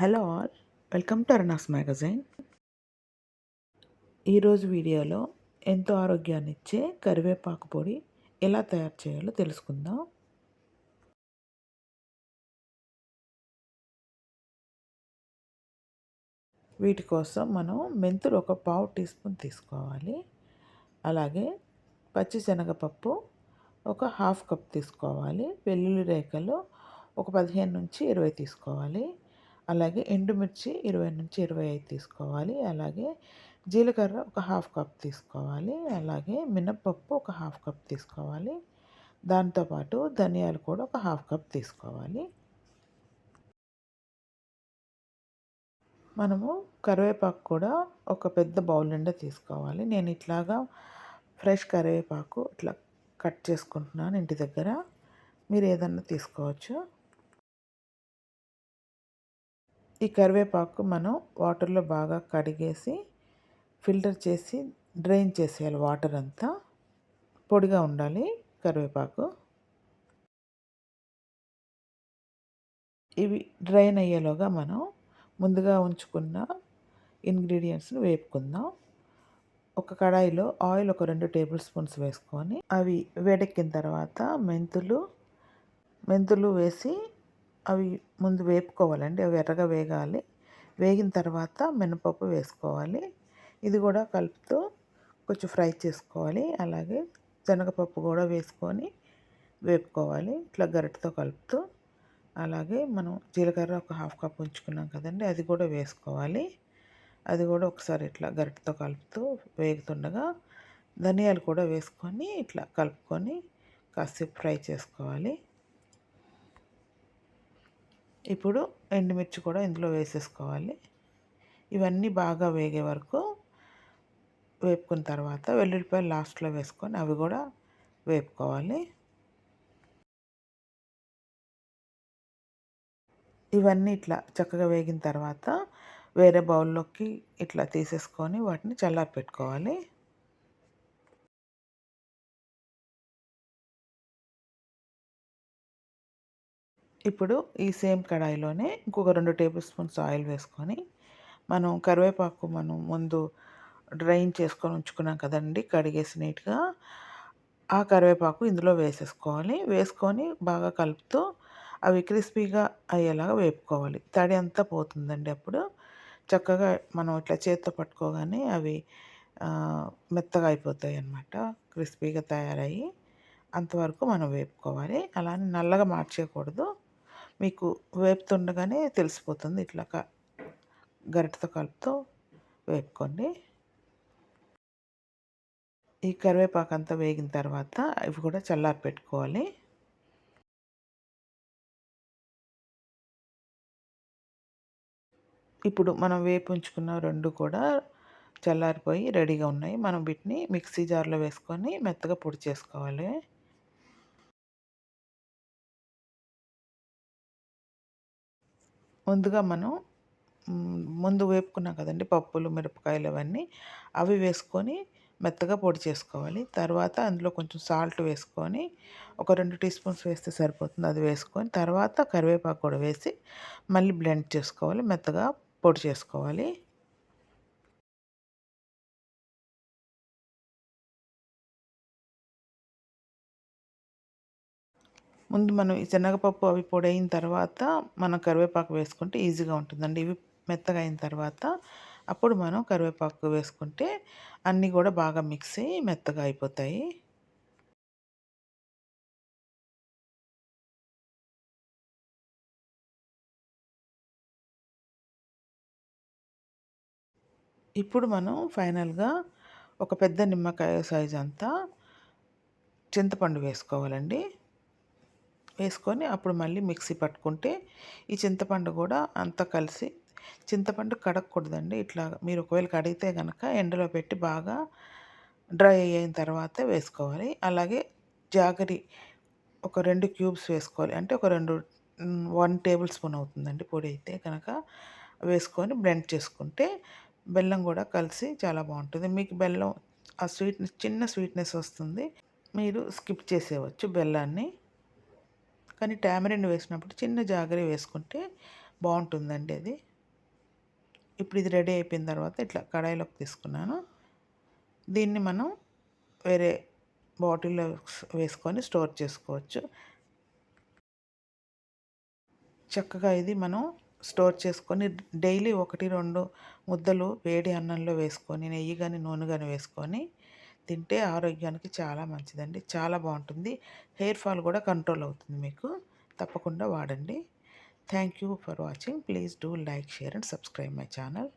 Hello all welcome to Aruna's magazine. ఈరోజు వీడియోలో ఎంతో ఆరోగ్యాన్ని ఇచ్చే కరివేపాకు పొడి ఎలా తయారు చేయాలో తెలుసుకుందాం. వీటి కోసం మనం మెంతులు ఒక పావు టీ స్పూన్ తీసుకోవాలి. అలాగే పచ్చిశనగపప్పు ఒక హాఫ్ కప్ తీసుకోవాలి. వెల్లుల్లి రేఖలు ఒక పదిహేను నుంచి ఇరవై తీసుకోవాలి. అలాగే ఎండుమిర్చి ఇరవై నుంచి ఇరవై ఐదు తీసుకోవాలి. అలాగే జీలకర్ర ఒక హాఫ్ కప్ తీసుకోవాలి. అలాగే మినప్పప్పు ఒక హాఫ్ కప్ తీసుకోవాలి. దాంతోపాటు ధనియాలు కూడా ఒక హాఫ్ కప్ తీసుకోవాలి. మనము కరివేపాకు కూడా ఒక పెద్ద బౌల్ నిండా తీసుకోవాలి. నేను ఇట్లాగా ఫ్రెష్ కరివేపాకు ఇట్లా కట్ చేసుకుంటున్నాను ఇంటి దగ్గర. మీరు ఏదన్నా తీసుకోవచ్చు. ఈ కరివేపాకు మనం వాటర్లో బాగా కడిగేసి ఫిల్టర్ చేసి డ్రైన్ చేసేయాలి వాటర్ అంతా. పొడిగా ఉండాలి కరివేపాకు. ఇవి డ్రైన్ అయ్యేలోగా మనం ముందుగా ఉంచుకున్న ఇంగ్రీడియంట్స్ని వేపుకుందాం. ఒక కడాయిలో ఆయిల్ ఒక రెండు టేబుల్ స్పూన్స్ వేసుకొని అవి వేడెక్కిన తర్వాత మెంతులు మెంతులు వేసి అవి ముందు వేపుకోవాలండి అవి ఎర్రగా వేగాలి. వేగిన తర్వాత మినపప్పు వేసుకోవాలి. ఇది కూడా కలుపుతూ కొంచెం ఫ్రై చేసుకోవాలి. అలాగే శనగపప్పు కూడా వేసుకొని వేపుకోవాలి. ఇట్లా గరిటతో కలుపుతూ. అలాగే మనం జీలకర్ర ఒక హాఫ్ కప్ ఉంచుకున్నాం కదండి అది కూడా వేసుకోవాలి. అది కూడా ఒకసారి ఇట్లా గరిటతో కలుపుతూ వేగుతుండగా ధనియాలు కూడా వేసుకొని ఇట్లా కలుపుకొని కాసేపు ఫ్రై చేసుకోవాలి. ఇప్పుడు ఎండుమిర్చి కూడా ఇందులో వేసేసుకోవాలి. ఇవన్నీ బాగా వేగే వరకు వేపుకున్న తర్వాత వెల్లుల్లిపాయలు లాస్ట్లో వేసుకొని అవి కూడా వేపుకోవాలి. ఇవన్నీ ఇట్లా చక్కగా వేగిన తర్వాత వేరే బౌల్లోకి ఇట్లా తీసేసుకొని వాటిని చల్లారి పెట్టుకోవాలి ఇప్పుడు ఈ సేమ్ కడాయిలోనే ఇంకొక రెండు టేబుల్ స్పూన్స్ ఆయిల్ వేసుకొని మనం కరివేపాకు మనం ముందు డ్రైన్ చేసుకొని ఉంచుకున్నాం కదండి కడిగేసి నీట్గా ఆ కరివేపాకు ఇందులో వేసేసుకోవాలి. వేసుకొని బాగా కలుపుతూ అవి క్రిస్పీగా అయ్యేలాగా వేపుకోవాలి. తడి అంతా పోతుందండి అప్పుడు. చక్కగా మనం ఇట్లా చేత్తో పట్టుకోగానే అవి మెత్తగా అయిపోతాయి అన్నమాట. క్రిస్పీగా తయారయ్యి అంతవరకు మనం వేపుకోవాలి. అలానే నల్లగా మార్చేయకూడదు. మీకు వేపుతుండగానే తెలిసిపోతుంది. ఇట్లా గరిటతో కలుపుతూ వేపుకోండి. ఈ కరివేపాకు అంతా వేగిన తర్వాత ఇవి కూడా చల్లారి పెట్టుకోవాలి. ఇప్పుడు మనం వేపుంచుకున్న రెండు కూడా చల్లారిపోయి రెడీగా ఉన్నాయి. మనం వీటిని మిక్సీ జార్లో వేసుకొని మెత్తగా పొడి చేసుకోవాలి. ముందుగా మనం ముందు వేపుకున్నాం కదండి పప్పులు మిరపకాయలు అవన్నీ. అవి వేసుకొని మెత్తగా పొడి చేసుకోవాలి. తర్వాత అందులో కొంచెం సాల్ట్ వేసుకొని ఒక రెండు టీ స్పూన్స్ వేస్తే సరిపోతుంది. అది వేసుకొని తర్వాత కరివేపాకు కూడా వేసి మళ్ళీ బ్లెండ్ చేసుకోవాలి. మెత్తగా పొడి చేసుకోవాలి. ముందు మనం ఈ శనగపప్పు అవి పొడైన తర్వాత మనం కరివేపాకు వేసుకుంటే ఈజీగా ఉంటుందండి. ఇవి మెత్తగా అయిన తర్వాత అప్పుడు మనం కరివేపాకు వేసుకుంటే అన్నీ కూడా బాగా మిక్స్ అయ్యి మెత్తగా అయిపోతాయి. ఇప్పుడు మనం ఫైనల్గా ఒక పెద్ద నిమ్మకాయ సైజ్ అంతా చింతపండు వేసుకోవాలండి. వేసుకొని అప్పుడు మళ్ళీ మిక్సీ పట్టుకుంటే ఈ చింతపండు కూడా అంతా కలిసి చింతపండు కడగకూడదండి. ఇట్లా మీరు ఒకవేళ కడిగితే కనుక ఎండలో పెట్టి బాగా డ్రై అయిన తర్వాత వేసుకోవాలి. అలాగే జాగరి ఒక రెండు క్యూబ్స్ వేసుకోవాలి. అంటే ఒక రెండు వన్ టేబుల్ స్పూన్ అవుతుందండి పొడి అయితే కనుక వేసుకొని బ్లెండ్ చేసుకుంటే బెల్లం కూడా కలిసి చాలా బాగుంటుంది. మీకు బెల్లం ఆ స్వీట్నెస్ చిన్న స్వీట్నెస్ వస్తుంది మీరు స్కిప్ చేసేవచ్చు బెల్లాన్ని. కానీ టామరిన్ వేసినప్పుడు చిన్న జాగరి వేసుకుంటే బాగుంటుందండి అది. ఇప్పుడు ఇది రెడీ అయిపోయిన తర్వాత ఇట్లా కడాయిలోకి తీసుకున్నాను. దీన్ని మనం వేరే బాటిల్లో వేసుకొని స్టోర్ చేసుకోవచ్చు. చక్కగా ఇది మనం స్టోర్ చేసుకొని డైలీ ఒకటి రెండు ముద్దలు వేడి అన్నంలో వేసుకొని నెయ్యి కానీ నూనె కానీ వేసుకొని తింటే ఆరోగ్యానికి చాలా మంచిదండి. చాలా బాగుంటుంది. హెయిర్ ఫాల్ కూడా కంట్రోల్ అవుతుంది మీకు. తప్పకుండా వాడండి. Thank you for watching. Please do like share and subscribe my channel.